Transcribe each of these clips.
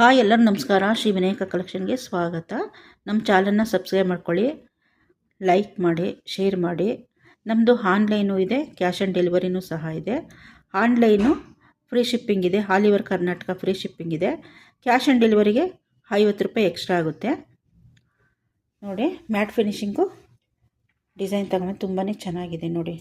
Hi ಎಲ್ಲರೂ ನಮಸ್ಕಾರ. ಶ್ರೀ ವಿನಾಯಕ ಕಲೆಕ್ಷನ್ಗೆ ಸ್ವಾಗತ. ನಮ್ಮ ಚಾನಲ್ನ ಸಬ್ಸ್ಕ್ರೈಬ್ ಮಾಡ್ಕೊಳ್ಳಿ, ಲೈಕ್ ಮಾಡಿ, ಶೇರ್ ಮಾಡಿ. ನಮ್ಮದು ಆನ್ಲೈನು ಇದೆ, ಕ್ಯಾಶ್ ಆನ್ ಡೆಲಿವರಿನೂ ಸಹ ಇದೆ. ಆನ್ಲೈನು ಫ್ರೀ ಶಿಪ್ಪಿಂಗ್ ಇದೆ ಆಲ್ ಕರ್ನಾಟಕ ಫ್ರೀ ಶಿಪ್ಪಿಂಗ್ ಇದೆ. ಕ್ಯಾಶ್ ಆನ್ ಡೆಲಿವರಿಗೆ ಐವತ್ತು ರೂಪಾಯಿ ಎಕ್ಸ್ಟ್ರಾ ಆಗುತ್ತೆ. ನೋಡಿ, ಮ್ಯಾಟ್ ಫಿನಿಶಿಂಗು ಡಿಸೈನ್ ತಗೊಂಡು ತುಂಬಾ ಚೆನ್ನಾಗಿದೆ ನೋಡಿ.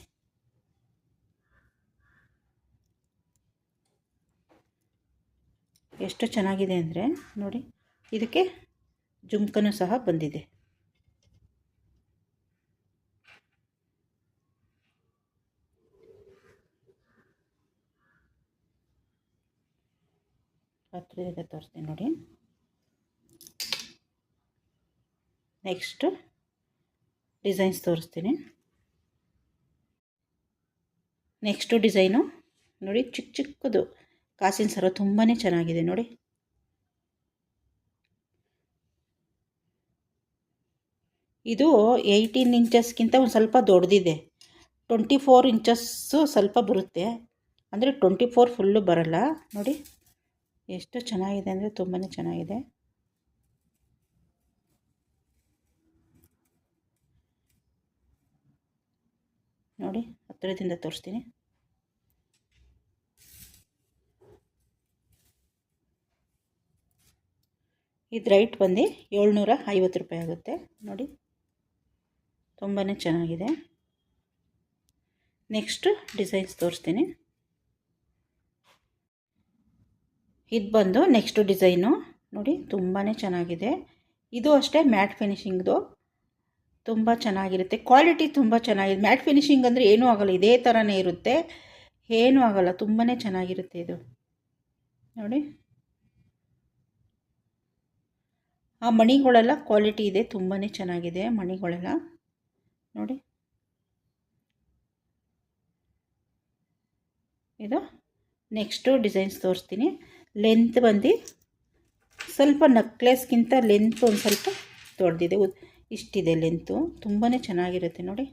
ಎಷ್ಟು ಚೆನ್ನಾಗಿದೆ ಅಂದರೆ ನೋಡಿ, ಇದಕ್ಕೆ ಜುಮ್ಕನೂ ಸಹ ಬಂದಿದೆ. ಹತ್ತಿರದಿಂದ ತೋರಿಸ್ತೀನಿ ನೋಡಿ. ನೆಕ್ಸ್ಟ್ ಡಿಸೈನ್ಸ್ ತೋರಿಸ್ತೀನಿ. ನೆಕ್ಸ್ಟು ಡಿಸೈನು ನೋಡಿ ಚಿಕ್ಕ ಚಿಕ್ಕದು. ಕಾಸಿನ ಸರ ತುಂಬಾ ಚೆನ್ನಾಗಿದೆ ನೋಡಿ. ಇದು ಏಯ್ಟೀನ್ ಇಂಚಸ್ಗಿಂತ ಒಂದು ಸ್ವಲ್ಪ ದೊಡ್ಡದಿದೆ ಟ್ವೆಂಟಿ ಫೋರ್ ಇಂಚಸ್ಸು ಸ್ವಲ್ಪ ಬರುತ್ತೆ. ಅಂದರೆ ಟ್ವೆಂಟಿ ಫೋರ್ ಫುಲ್ಲು ಬರಲ್ಲ. ನೋಡಿ, ಎಷ್ಟು ಚೆನ್ನಾಗಿದೆ ಅಂದರೆ ತುಂಬಾ ಚೆನ್ನಾಗಿದೆ. ನೋಡಿ, ಹತ್ತಿರದಿಂದ ತೋರಿಸ್ತೀನಿ. ಇದು ರೈಟ್ ಬಂದು ಏಳ್ನೂರ ಐವತ್ತು ರೂಪಾಯಿ ಆಗುತ್ತೆ. ನೋಡಿ. ತುಂಬಾ ಚೆನ್ನಾಗಿದೆ. ನೆಕ್ಸ್ಟ್ ಡಿಸೈನ್ಸ್ ತೋರಿಸ್ತೀನಿ. ಇದು ಬಂದು ನೆಕ್ಸ್ಟ್ ಡಿಸೈನು. ನೋಡಿ ತುಂಬಾ ಚೆನ್ನಾಗಿದೆ. ಇದು ಅಷ್ಟೇ ಮ್ಯಾಟ್ ಫಿನಿಶಿಂಗ್ದು. ತುಂಬ ಚೆನ್ನಾಗಿರುತ್ತೆ. ಕ್ವಾಲಿಟಿ ತುಂಬ ಚೆನ್ನಾಗಿದೆ. ಮ್ಯಾಟ್ ಫಿನಿಶಿಂಗ್ ಅಂದರೆ ಏನೂ ಆಗೋಲ್ಲ. ಇದೇ ಥರನೇ ಇರುತ್ತೆ. ಏನೂ ಆಗೋಲ್ಲ. ತುಂಬಾ ಚೆನ್ನಾಗಿರುತ್ತೆ ಇದು. ನೋಡಿ. ಆ ಮಣಿಗಳೆಲ್ಲ ಕ್ವಾಲಿಟಿ ಇದೆ ತುಂಬಾ ಚೆನ್ನಾಗಿದೆ ಮಣಿಗಳೆಲ್ಲ. ನೋಡಿ. ಇದು ನೆಕ್ಸ್ಟು ಡಿಸೈನ್ಸ್ ತೋರಿಸ್ತೀನಿ. ಲೆಂತ್ ಬಂದು ಸ್ವಲ್ಪ ನಕ್ಲೆಸ್ಗಿಂತ ಲೆಂತ್ ಒಂದು ಸ್ವಲ್ಪ ದೊಡ್ಡದಿದೆ. ಇಷ್ಟಿದೆ ಲೆಂತು ತುಂಬಾ ಚೆನ್ನಾಗಿರುತ್ತೆ ನೋಡಿ.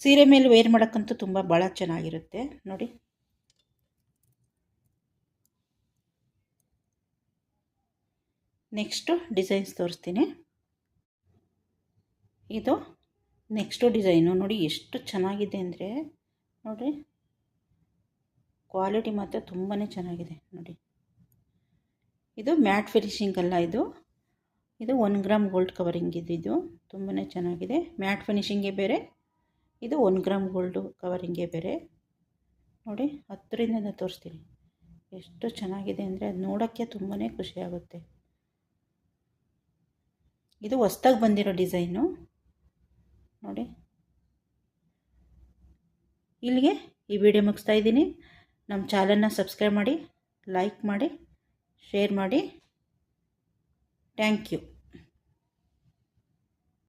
ಸೀರೆ ಮೇಲೆ ವೇರ್ ಮಾಡೋಕ್ಕಂತೂ ತುಂಬ ಭಾಳ ಚೆನ್ನಾಗಿರುತ್ತೆ. ನೋಡಿ. ನೆಕ್ಸ್ಟು ಡಿಸೈನ್ಸ್ ತೋರಿಸ್ತೀನಿ. ಇದು ನೆಕ್ಸ್ಟು ಡಿಸೈನು. ನೋಡಿ ಎಷ್ಟು ಚೆನ್ನಾಗಿದೆ ಅಂದರೆ ನೋಡಿರಿ ಕ್ವಾಲಿಟಿ ಮಾತ್ರ ತುಂಬಾ ಚೆನ್ನಾಗಿದೆ. ನೋಡಿ, ಇದು ಮ್ಯಾಟ್ ಫಿನಿಶಿಂಗ್ ಅಲ್ಲ ಇದು. ಇದು ಒನ್ ಗ್ರಾಮ್ ಗೋಲ್ಡ್ ಕವರಿಂಗ್ ಇದು ಇದು. ತುಂಬಾ ಚೆನ್ನಾಗಿದೆ. ಮ್ಯಾಟ್ ಫಿನಿಶಿಂಗೇ ಬೇರೆ, ಇದು ಒನ್ ಗ್ರಾಮ್ ಗೋಲ್ಡು ಕವರಿಂಗೇ ಬೇರೆ. ನೋಡಿ, ಹತ್ತರಿಂದ ತೋರಿಸ್ತೀನಿ. ಎಷ್ಟು ಚೆನ್ನಾಗಿದೆ ಅಂದರೆ, ಅದು ನೋಡೋಕ್ಕೆ ತುಂಬಾ ಖುಷಿಯಾಗುತ್ತೆ ಇದು ಹೊಸ್ದಾಗಿ ಬಂದಿರೋ ಡಿಸೈನು. ನೋಡಿ. ಇಲ್ಲಿಗೆ ಈ ವಿಡಿಯೋ ಮುಗಿಸ್ತಾ ಇದ್ದೀನಿ. ನಮ್ಮ ಚಾನಲ್ನ ಸಬ್ಸ್ಕ್ರೈಬ್ ಮಾಡಿ, ಲೈಕ್ ಮಾಡಿ, ಶೇರ್ ಮಾಡಿ. Thank you.